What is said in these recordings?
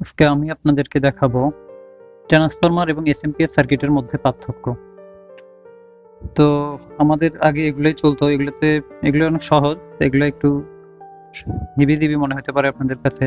আজকে আমি আপনাদেরকে দেখাবো ট্রান্সফরমার এবং এসএমপিএস সার্কিটের মধ্যে পার্থক্য। তো আমাদের আগে এগুলোই চলতো, এগুলোতে, এগুলো অনেক সহজ, এগুলো একটু হিবি দিবি মনে হতে পারে আপনাদের কাছে।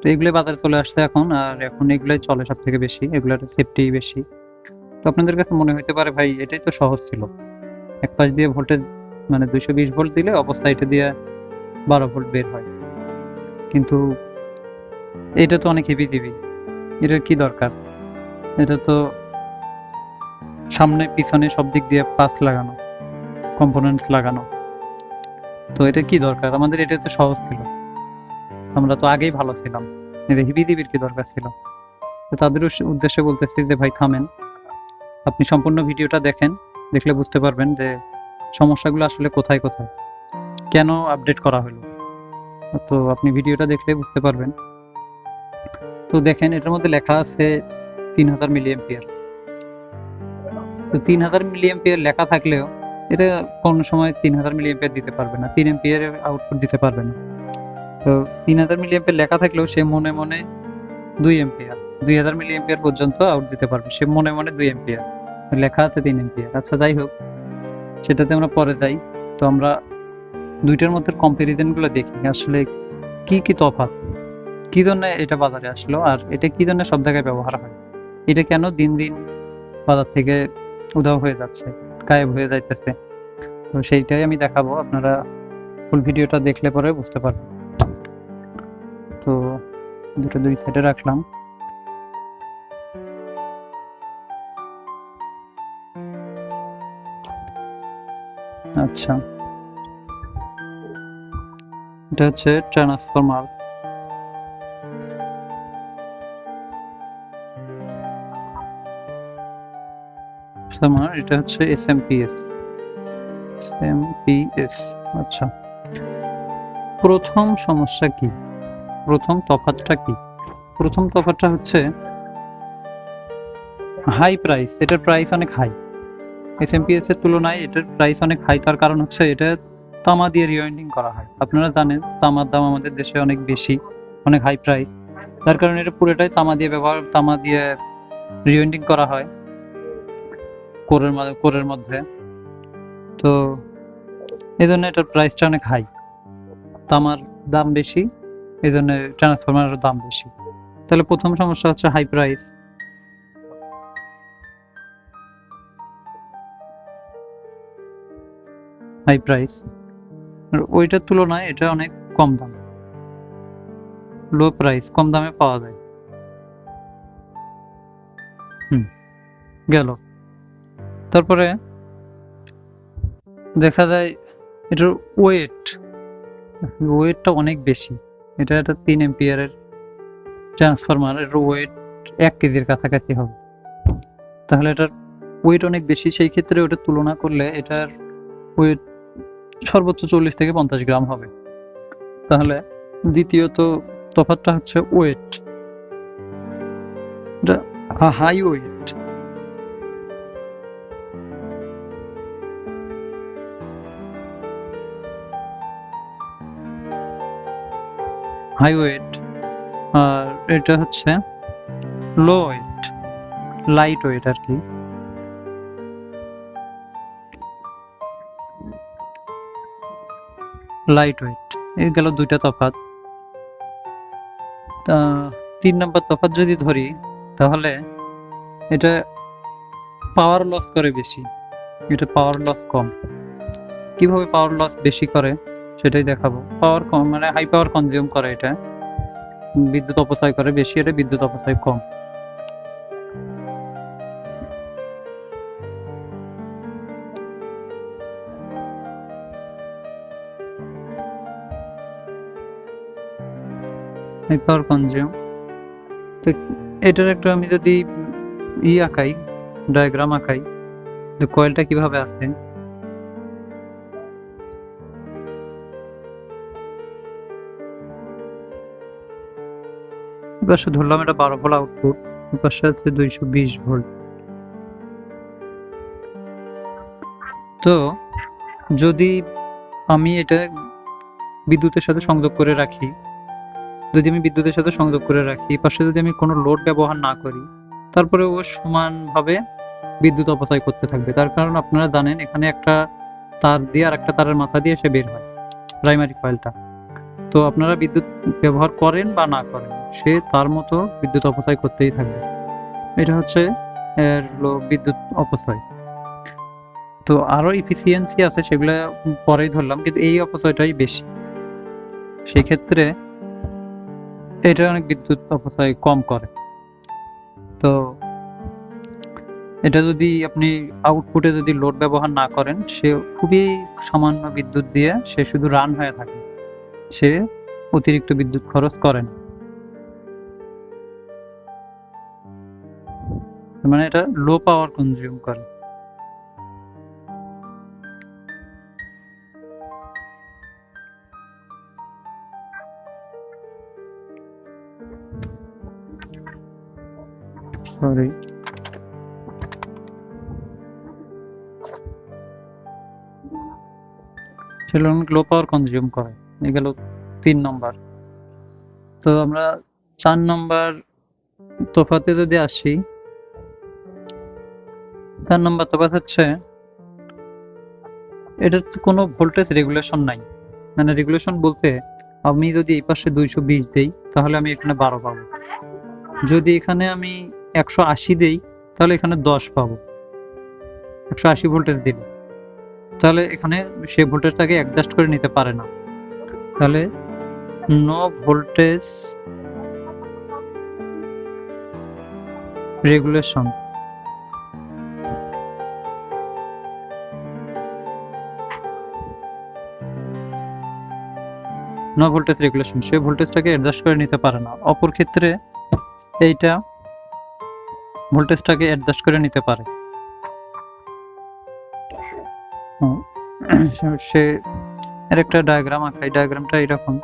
তো এগুলো বাজারে চলে আসছে এখন, আর এখন এগুলোই চলে সব থেকে বেশি, এগুলোর সেফটি বেশি। তো আপনাদের কাছে মনে হতে পারে, ভাই, এটাই তো সহজ ছিল। এক পাশ দিয়ে ভোল্টেজ মানে দুইশো বিশ ভোল্ট দিলে অবস্থা এটা দিয়ে বারো ভোল্ট বের হয়। কিন্তু এটা তো অনেক হেভি দিবি এটার কি দরকার? এটা তো সামনে, পিছনে সব দিক দিয়ে পাস লাগানো কম্পোনেন্টস লাগানো। তো এটা কি দরকার? আমাদের এটা তো সহজ ছিল। আমরা তো আগেই ভালো ছিলাম। এটা হিবি দিবির কি দরকার ছিল? তো তাদের উদ্দেশ্যে বলতেছি যে, ভাই, থামেন। আপনি সম্পূর্ণ ভিডিওটা দেখেন। দেখলে বুঝতে পারবেন যে, সমস্যাগুলো আসলে কোথায় কোথায়। কেন আপডেট করা হলো? তো আপনি ভিডিওটা দেখলে বুঝতে পারবেন। তো দেখেন, এটার মধ্যে লেখা আছে তিন হাজার মিলি এম্পিয়ার তো তিন হাজার মিলি এম্পিয়ার লেখা থাকলেও এটা কোনো সময় তিন হাজার মিলি এম্পিয়ার দিতে পারবে না, তিন এম্পিয়ারের আউটপুট দিতে পারবে না। তো তিন হাজার মিলি এম্পিয়ার লেখা থাকলেও সে মনে মনে দুই এম্পিয়ার দুই হাজার মিলি এম্পিয়ার পর্যন্ত আউট দিতে পারবে। সে মনে মনে দুই এম্পিয়ার লেখা আছে তিন এম্পিয়ার আচ্ছা যাই হোক, সেটাতে আমরা পরে যাই। তো আমরা দুইটার মধ্যে কম্পারিজনগুলো দেখি, আসলে কি কি তফাৎ? কি জন্য এটা বাজারে আসলো আর এটা কি জন্য সব জায়গায় ব্যবহার হয়? এটা কেন দিন দিন বাজার থেকে উধাও হয়ে যাচ্ছে, গায়েব হয়ে যাইতেছে? তো সেইটাই আমি দেখাবো, আপনারা ফুল ভিডিওটা দেখলে পরে বুঝতে পারবেন। তো দুটো দুই সাইডে রাখলাম। আচ্ছা। এটা হচ্ছে ট্রান্সফরমার ট্রান্সফরমার এটা হচ্ছে এসএমপিএস এসএমপিএস আচ্ছা। প্রথম সমস্যা কি? প্রথম তফাৎটা কি? প্রথম তফাৎটা হচ্ছে হাই প্রাইস এটার প্রাইস অনেক হাই এসএমপিএস এর তুলনায় এটার প্রাইস অনেক হাই তার কারণ হচ্ছে এটা তামা দিয়ে রিওয়াইন্ডিং করা হয়। আপনারা জানেন, তামার দাম আমাদের দেশে অনেক বেশি, অনেক হাই প্রাইস যার কারণে এটা পুরোটাই তামা দিয়ে ব্যবহার, তামা দিয়ে রিওয়াইন্ডিং করা হয়। কোরের কোরের মধ্যে। তো এই জন্য এটার প্রাইসটা অনেক হাই তামার দাম বেশি এই জন্য ট্রান্সফরমারের দাম বেশি। তাহলে প্রথম সমস্যা হচ্ছে হাই প্রাইস হাই প্রাইস ওইটার তুলনায় এটা অনেক কম দাম। লো প্রাইস কম দামে পাওয়া যায়। হুম, গেল। তারপরে দেখা যায় এটার ওয়েট ওয়েটটা অনেক বেশি। এটা একটা তিন এম্পিয়ারের ট্রান্সফরমার এটার ওয়েট এক কেজির কাছাকাছি হবে। তাহলে এটার ওয়েট অনেক বেশি, সেই ক্ষেত্রে ওটা তুলনা করলে এটার ওয়েট সর্বোচ্চ চল্লিশ থেকে পঞ্চাশ গ্রাম হবে। তাহলে দ্বিতীয়ত তফাতটা হচ্ছে weight high weight high weight আর এটা হচ্ছে লো ওয়েট লাইট ওয়েট আর কি। লাইট ওয়েট, এই গেল দুইটা তফাৎ। তা তিন নম্বর তফাৎ যদি ধরি, তাহলে এটা পাওয়ার লস করে বেশি। এটা পাওয়ার লস কম। কীভাবে পাওয়ার লস বেশি করে? সেটাই দেখাবো। পাওয়ার কম মানে হাই পাওয়ার কনজিউম করে এটা। বিদ্যুৎ অপচয় করে বেশি, এটা বিদ্যুৎ অপচয় কম। হাই কনজিউম তো এটার একটা আমি যদি ই আঁকাই ডায়াগ্রাম আঁকাই যে কয়েলটা কীভাবে আছে পাশে ধরলাম, এটা বারো ভোল্ট আউটপুট পাশে আছে দুইশো বিশ ভোল্ট। তো যদি আমি এটা বিদ্যুতের সাথে সংযোগ করে রাখি, যদি আমি বিদ্যুতের সাথে সংযোগ করে রাখি পাশে যদি আমি কোনো লোড ব্যবহার না করি, তারপরে ও সমানভাবে বিদ্যুৎ অপচয় করতে থাকবে। তার কারণ আপনারা জানেন, এখানে একটা তার দিয়ে আর একটা তারের মাথা দিয়ে সে বের হয় প্রাইমারি কয়েলটা তো আপনারা বিদ্যুৎ ব্যবহার করেন বা না করেন সে তার মতো বিদ্যুৎ অপচয় করতেই থাকবে। এটা হচ্ছে এর বিদ্যুৎ অপচয়। তো আরও ইফিসিয়েন্সি আছে সেগুলো পরেই ধরলাম, কিন্তু এই অপচয়টাই বেশি। সেই ক্ষেত্রে এটা অনেক বিদ্যুৎ অপচয় কম করে। তো এটা যদি আপনি আউটপুটে যদি লোড ব্যবহার না করেন, সে খুবই সামান্য বিদ্যুৎ দিয়ে সে শুধু রান হয়ে থাকে। সে অতিরিক্ত বিদ্যুৎ খরচ করে মানে এটা লো পাওয়ার কনজিউম করে। সরি সেগুলো অনেক লো পাওয়ার কনজিউম করে। এই গেল তিন নম্বর তো আমরা চার নম্বর তোফাতে যদি আসি চার নম্বর তফাৎ হচ্ছে এটার কোনো ভোল্টেজ রেগুলেশন নাই। মানে রেগুলেশন বলতে আমি যদি এই পাশে দুইশো বিশ দেই, তাহলে আমি এখানে বারো পাবো। যদি এখানে আমি একশো আশি দিই, তাহলে এখানে দশ পাবো। একশো আশি ভোল্টেজ দিলে। তাহলে এখানে সে ভোল্টেজটাকে অ্যাডজাস্ট করে নিতে পারে না। তাহলে no voltage regulation no voltage regulation সে ভোল্টেজটাকে অ্যাডজাস্ট করে নিতে পারে না। অপর ক্ষেত্রে এইটা ভোল্টেজটাকে অ্যাডজাস্ট করে নিতে পারে। সে- এর একটা ডায়াগ্রাম আঁকা, এই ডায়াগ্রামটা এরকম।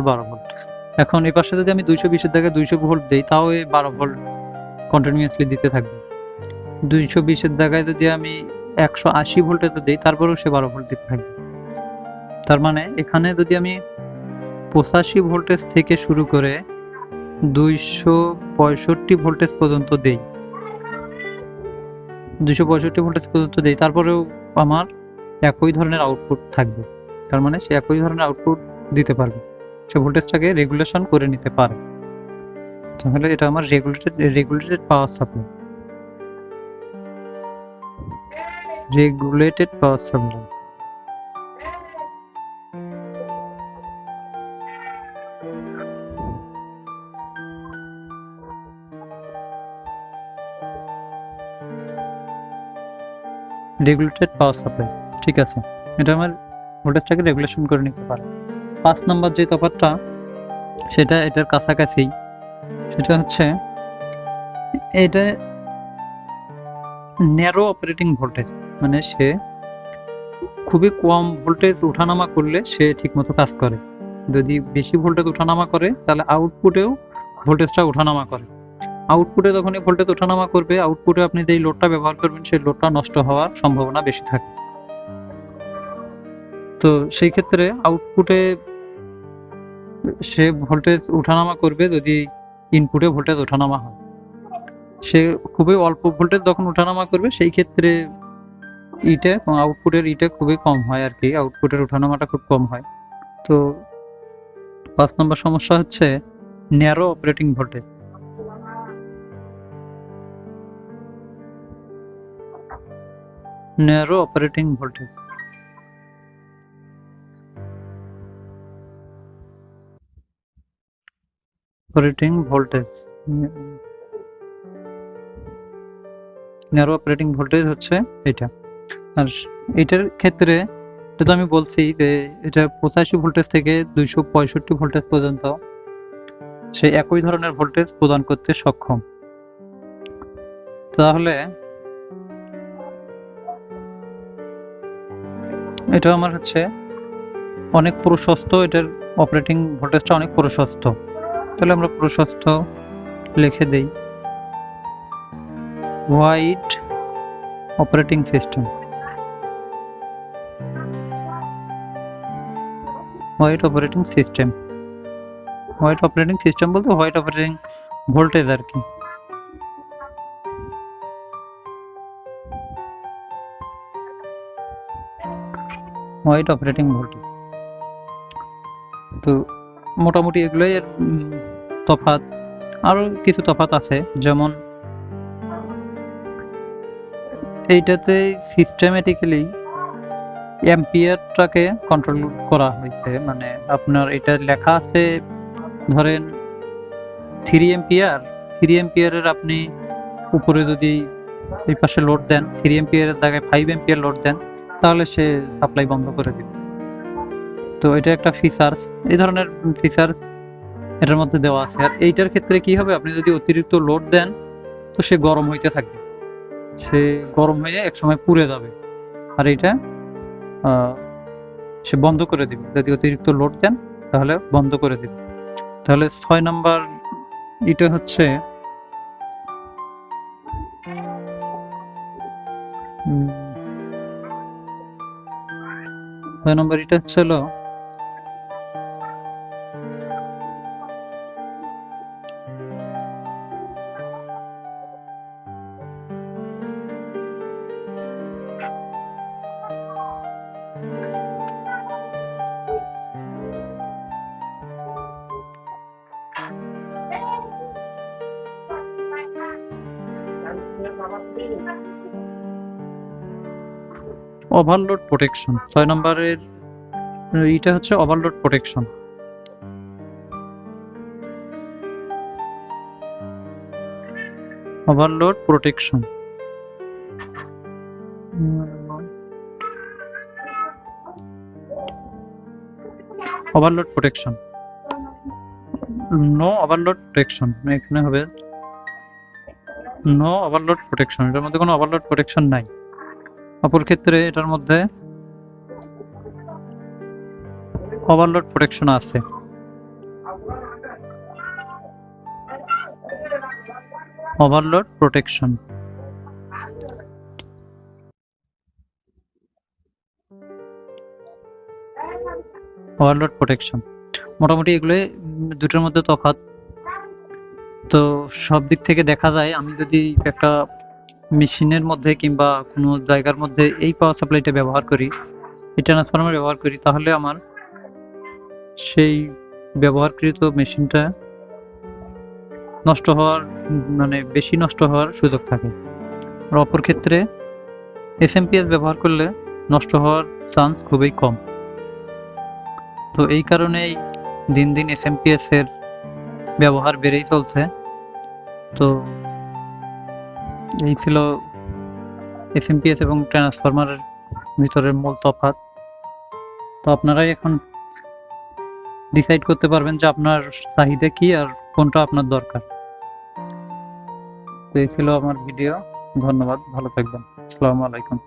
বারো ভোল্ট। এখন এই পাশে যদি আমি দুইশো বিশের জায়গায় দুইশো ভোল্ট দিই, তাও এই বারো ভোল্ট কন্টিনিউয়াসলি দিতে থাকবে। দুইশো বিশের জায়গায় যদি আমি একশো আশি ভোল্টে তো দিই, তারপরেও সে বারো ভোল্ট দিতে থাকবে। তার মানে এখানে যদি আমি পঁচাশি ভোল্টেজ থেকে শুরু করে দুইশো পঁয়ষট্টি ভোল্টেজ পর্যন্ত দেই, দুইশো পঁয়ষট্টি ভোল্টেজ পর্যন্ত দেই, তারপরেও আমার একই ধরনের আউটপুট থাকবে। তার মানে সে একই ধরনের আউটপুট দিতে পারবে। সে ভোল্টেজটাকে রেগুলেশন করে নিতে পারে। তাহলে এটা আমার regulated regulated power supply regulated power supply regulated power supply ঠিক আছে। এটা আমার ভোল্টেজটাকে রেগুলেশন করে নিতে পারে। পাঁচ নম্বর যে তফাৎটা, সেটা এটার কাছাকাছি সেটা হচ্ছে, এটা ন্যারো অপারেটিং ভোল্টেজ মানে সে খুবই কম ভোল্টেজ ওঠানামা করলে সে ঠিকমতো কাজ করে। যদি বেশি ভোল্টেজ ওঠানামা করে, তাহলে আউটপুটেও ভোল্টেজটা ওঠানামা করে। আউটপুটে যখনই ভোল্টেজ ওঠানামা করবে আউটপুটে আপনি যেই লোডটা ব্যবহার করবেন, সেই লোডটা নষ্ট হওয়ার সম্ভাবনা বেশি থাকে। তো সেই ক্ষেত্রে আউটপুটে সে ভোল্টেজ ওঠানামা করবে যদি ইনপুটে ভোল্টেজ ওঠানামা হয়। সে খুবই অল্প ভোল্টেজ যখন ওঠানামা করবে, সেই ক্ষেত্রে ইটে আউটপুটের ইটে খুবই কম হয় আর কি। আউটপুটের ওঠানামাটা খুব কম হয়। তো পাঁচ নম্বর সমস্যা হচ্ছে narrow operating voltage narrow operating voltage operating voltage narrow operating voltage হচ্ছে এটা। আর এটার ক্ষেত্রে যেটা আমি বলছি যে এটা পঁচাশি ভোল্টেজ থেকে দুইশো পঁয়ষট্টি ভোল্টেজ পর্যন্ত সে একই ধরনের ভোল্টেজ প্রদান করতে সক্ষম। তাহলে, এটা আমার হচ্ছে অনেক প্রশস্ত, এটার অপারেটিং ভোল্টেজটা অনেক প্রশস্ত। তাহলে আমরা প্রশস্ত লিখে দেই। Wide operating system wide operating system wide operating system বলতে হোয়াইট অপারেটিং ভোল্টেজ আর কি। হোয়াইট অপারেটিং ভোল্টেজ তো মোটামুটি এগুলোই তফাৎ। আরও কিছু তফাৎ আছে, যেমন এইটাতে সিস্টেমেটিক্যালি অ্যাম্পিয়ারটাকে কন্ট্রোল করা হয়েছে। মানে আপনার এটা লেখা আছে, ধরেন থ্রি এম্পিয়ার থ্রি এম্পিয়ারের আপনি উপরে যদি এই পাশে লোড দেন থ্রি এম্পিয়ারের জায়গায় ফাইভ এম্পিয়ার লোড দেন, তাহলে সে সাপ্লাই বন্ধ করে দিবে। তো এটা একটা ফিচার্স এই ধরনের ফিচার্স এটার মধ্যে দেওয়া আছে। আর এইটার ক্ষেত্রে কি হবে? আপনি যদি অতিরিক্ত লোড দেন তো সে গরম হইতে থাকবে। সে গরম হয়ে একসময় পুড়ে যাবে। আর আহ, সে বন্ধ করে দিবে। যদি অতিরিক্ত লোড দেন তাহলে বন্ধ করে দিবে। তাহলে ছয় নাম্বার এটা হচ্ছে ছয় নম্বর এটা হচ্ছে হলো ওভারলোড প্রোটেকশন ছয় নম্বরের এটা হচ্ছে overload protection overload protection overload protection no overload protection এখানে হবে নো ওভারলোড প্রোটেকশন এটার মধ্যে কোনো ওভারলোড প্রোটেকশন নাই। অপর ক্ষেত্রে এটার মধ্যে ওভারলোড প্রোটেকশন আছে। ওভারলোড প্রোটেকশন ওভারলোড প্রোটেকশন মোটামুটি এগুলোই উম, দুটোর মধ্যে তফাৎ। তো সব দিক থেকে দেখা যায় আমি যদি একটা মেশিনের মধ্যে কিংবা কোনো জায়গার মধ্যে এই পাওয়ার সাপ্লাইটা ব্যবহার করি, এই ট্রান্সফরমার ব্যবহার করি, তাহলে আমার সেই ব্যবহারকৃত মেশিনটা নষ্ট হওয়ার মানে বেশি নষ্ট হওয়ার সুযোগ থাকে। আর অপর ক্ষেত্রে এসএমপিএস ব্যবহার করলে নষ্ট হওয়ার চান্স খুবই কম। তো এই কারণেই দিন দিন এসএমপিএস এর ব্যবহার বেড়েই চলছে। তো এই ছিল এসএমপিএস এবং ট্রান্সফরমারের ভিতরের মূল তফাৎ। তো আপনারাই এখন ডিসাইড করতে পারবেন যে আপনার চাহিদা কি আর কোনটা আপনার দরকার। তো এই ছিল আমার ভিডিও ধন্যবাদ। ভালো থাকবেন। আসসালামু আলাইকুম।